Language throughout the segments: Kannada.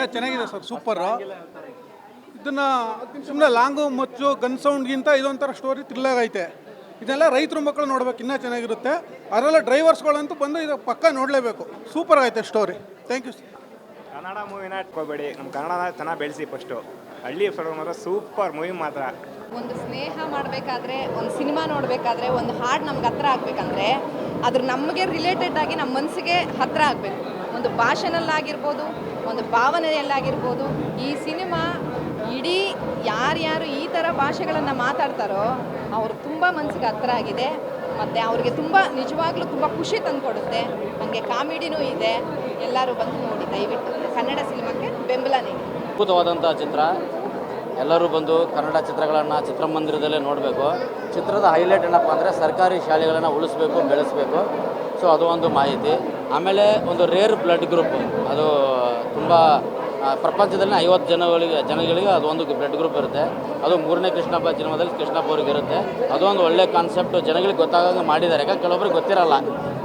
ಏ ಚೆನ್ನಾಗಿದೆ ಸರ್ ಸೂಪರ್. ಇದನ್ನ ಸುಮ್ಮನೆ ಲಾಂಗು ಮಚ್ಚು ಗನ್ ಸೌಂಡ್ಗಿಂತ ಇದೊಂಥರ ಸ್ಟೋರಿ ಥ್ರಿಲ್ಲಾಗ್ ಐತೆ. ಇದೆಲ್ಲ ರೈತರು ಮಕ್ಕಳು ನೋಡ್ಬೇಕು ಇನ್ನೂ ಚೆನ್ನಾಗಿರುತ್ತೆ. ಅದರಲ್ಲ ಡ್ರೈವರ್ಸ್ಗಳಂತೂ ಬಂದು ಇದು ಪಕ್ಕ ನೋಡಲೇಬೇಕು. ಸೂಪರ್ ಆಗೈತೆ story thank you sir Kannada ಮೂವಿನ ಇಟ್ಕೋಬೇಡಿ. ನಮ್ಮ ಕನ್ನಡನ ಚೆನ್ನಾಗಿ ಬೆಳೆಸಿ ಫಸ್ಟು ಹಳ್ಳಿ ಫಿಲ್ಮ್ ಮಾತ್ರ ಸೂಪರ್ ಮೂವಿ ಮಾತ್ರ. ಒಂದು ಸ್ನೇಹ ಮಾಡಬೇಕಾದ್ರೆ ಒಂದು ಸಿನಿಮಾ ನೋಡಬೇಕಾದ್ರೆ ಒಂದು ಹಾಡು ನಮ್ಗೆ ಹತ್ರ ಆಗಬೇಕಂದ್ರೆ ಅದ್ರ ನಮಗೆ ರಿಲೇಟೆಡ್ ಆಗಿ ನಮ್ಮ ಮನಸ್ಸಿಗೆ ಹತ್ರ ಆಗಬೇಕು. ಒಂದು ಭಾಷೆನಲ್ಲಾಗಿರ್ಬೋದು, ಒಂದು ಭಾವನೆಯಲ್ಲಾಗಿರ್ಬೋದು, ಈ ಸಿನಿಮಾ ಇಡೀ ಯಾರ್ಯಾರು ಈ ಥರ ಭಾಷೆಗಳನ್ನು ಮಾತಾಡ್ತಾರೋ ಅವರು ತುಂಬ ಮನಸ್ಸಿಗೆ ಹತ್ರ ಆಗಿದೆ. ಮತ್ತು ಅವ್ರಿಗೆ ತುಂಬ ನಿಜವಾಗ್ಲೂ ತುಂಬ ಖುಷಿ ತಂದುಕೊಡುತ್ತೆ. ಹಾಗೆ ಕಾಮಿಡಿನೂ ಇದೆ. ಎಲ್ಲರೂ ಬಂದು ನೋಡಿ, ದಯವಿಟ್ಟು ಕನ್ನಡ ಸಿನಿಮಾಕ್ಕೆ ಬೆಂಬಲ ನೀಡಿ. ಅದ್ಭುತವಾದಂಥ ಚಿತ್ರ. ಎಲ್ಲರೂ ಬಂದು ಕನ್ನಡ ಚಿತ್ರಗಳನ್ನು ಚಿತ್ರಮಂದಿರದಲ್ಲೇ ನೋಡಬೇಕು. ಚಿತ್ರದ ಹೈಲೈಟ್ ಏನಪ್ಪ ಅಂದರೆ ಸರ್ಕಾರಿ ಶಾಲೆಗಳನ್ನು ಉಳಿಸ್ಬೇಕು, ಬೆಳೆಸಬೇಕು. ಸೊ ಅದು ಒಂದು ಮಾಹಿತಿ. ಆಮೇಲೆ ಒಂದು ರೇರ್ ಬ್ಲಡ್ ಗ್ರೂಪ್ ಅದು ತುಂಬ ಪ್ರಪಂಚದಲ್ಲಿ ಐವತ್ತು ಜನಗಳಿಗೆ ಜನಗಳಿಗೆ ಅದು ಒಂದು ಬ್ಲಡ್ ಗ್ರೂಪ್ ಇರುತ್ತೆ. ಅದು ಮೂರನೇ ಕೃಷ್ಣಪ್ಪ ಜನ್ಮದಲ್ಲಿ ಕೃಷ್ಣಪ್ಪ ಅವ್ರಿಗೆ ಇರುತ್ತೆ. ಅದೊಂದು ಒಳ್ಳೆ ಕಾನ್ಸೆಪ್ಟ್ ಜನಗಳಿಗೆ ಗೊತ್ತಾಗಂಗೆ ಮಾಡಿದ್ದಾರೆ. ಯಾಕಂದ್ರೆ ಕೆಲವೊಬ್ರಿಗೆ ಗೊತ್ತಿರಲ್ಲ.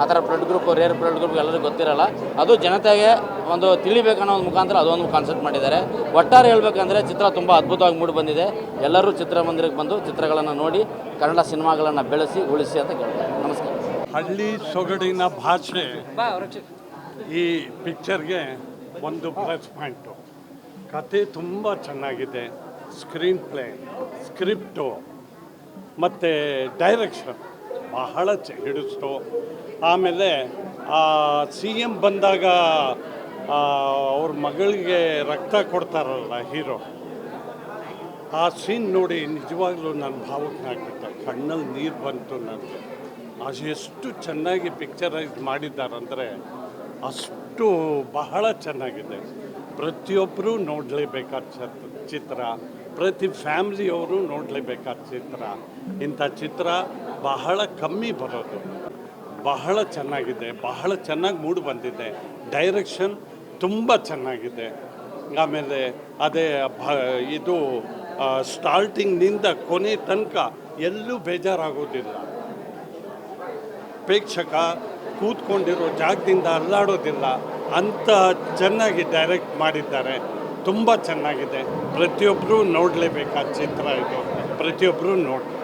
ಆ ಥರ blood group rare blood group ಎಲ್ಲರಿಗೂ ಗೊತ್ತಿರಲ್ಲ. ಅದು ಜನತೆಗೆ ಒಂದು ತಿಳಿಬೇಕನ್ನೋ ಒಂದು ಮುಖಾಂತರ ಅದೊಂದು ಕಾನ್ಸೆಪ್ಟ್ ಮಾಡಿದ್ದಾರೆ. ಒಟ್ಟಾರೆ ಹೇಳ್ಬೇಕಂದ್ರೆ ಚಿತ್ರ ತುಂಬ ಅದ್ಭುತವಾಗಿ ಮೂಡಿ ಬಂದಿದೆ. ಎಲ್ಲರೂ ಚಿತ್ರಮಂದಿರಕ್ಕೆ ಬಂದು ಚಿತ್ರಗಳನ್ನು ನೋಡಿ ಕನ್ನಡ ಸಿನಿಮಾಗಳನ್ನು ಬೆಳೆಸಿ ಉಳಿಸಿ ಅಂತ ಕೇಳ್ತಾರೆ. ನಮಸ್ಕಾರ. ಹಳ್ಳಿ ಸೊಗಡಿನ ಭಾಷೆ ಈ ಪಿಕ್ಚರ್ಗೆ ಒಂದು ಪ್ಲಸ್ ಪಾಯಿಂಟು. ಕತೆ ತುಂಬ ಚೆನ್ನಾಗಿದೆ. ಸ್ಕ್ರೀನ್ ಪ್ಲೇ ಸ್ಕ್ರಿಪ್ಟು ಮತ್ತು ಡೈರೆಕ್ಷನ್ ಬಹಳ ಚ ಹಿಡಿಸ್ತು. ಆಮೇಲೆ ಸಿ ಎಂ ಬಂದಾಗ ಅವ್ರ ಮಗಳಿಗೆ ರಕ್ತ ಕೊಡ್ತಾರಲ್ಲ ಹೀರೋ. ಆ ಸೀನ್ ನೋಡಿ ನಿಜವಾಗ್ಲೂ ನನ್ನ ಭಾವಕನಾಗ್ಬಿಟ್ಟೆ ಕಣ್ಣಲ್ಲಿ ನೀರು ಬಂತು ನನಗೆ ಅದು ಎಷ್ಟು ಚೆನ್ನಾಗಿ ಪಿಕ್ಚರೈಸ್ ಮಾಡಿದ್ದಾರಂದರೆ ಅಷ್ಟು ಬಹಳ ಚೆನ್ನಾಗಿದೆ. ಪ್ರತಿಯೊಬ್ಬರೂ ನೋಡಲೇಬೇಕಾದ ಚತ್- ಚಿತ್ರ. ಪ್ರತಿ ಫ್ಯಾಮ್ಲಿಯವರು ನೋಡಲೇಬೇಕಾದ ಚಿತ್ರ. ಇಂಥ ಚಿತ್ರ ಬಹಳ ಕಮ್ಮಿ ಬರೋದು. ಬಹಳ ಚೆನ್ನಾಗಿದೆ. ಬಹಳ ಚೆನ್ನಾಗಿ ಮೂಡಿ ಬಂದಿದೆ. ಡೈರೆಕ್ಷನ್ ತುಂಬ ಚೆನ್ನಾಗಿದೆ. ಆಮೇಲೆ ಅದೇ ಭ ಇದು ಸ್ಟಾರ್ಟಿಂಗ್ನಿಂದ ಕೊನೆ ತನಕ ಎಲ್ಲೂ ಬೇಜಾರಾಗೋದಿಲ್ಲ. ಪ್ರೇಕ್ಷಕ ಕೂತ್ಕೊಂಡಿರೋ ಜಾಗದಿಂದ ಅಲ್ಲಾಡೋದಿಲ್ಲ, ಅಂತ ಚೆನ್ನಾಗಿ ಡೈರೆಕ್ಟ್ ಮಾಡಿದ್ದಾರೆ. ತುಂಬ ಚೆನ್ನಾಗಿದೆ. ಪ್ರತಿಯೊಬ್ಬರೂ ನೋಡಲೇಬೇಕಾದ ಚಿತ್ರ ಇದು. ಪ್ರತಿಯೊಬ್ಬರೂ ನೋಡಿ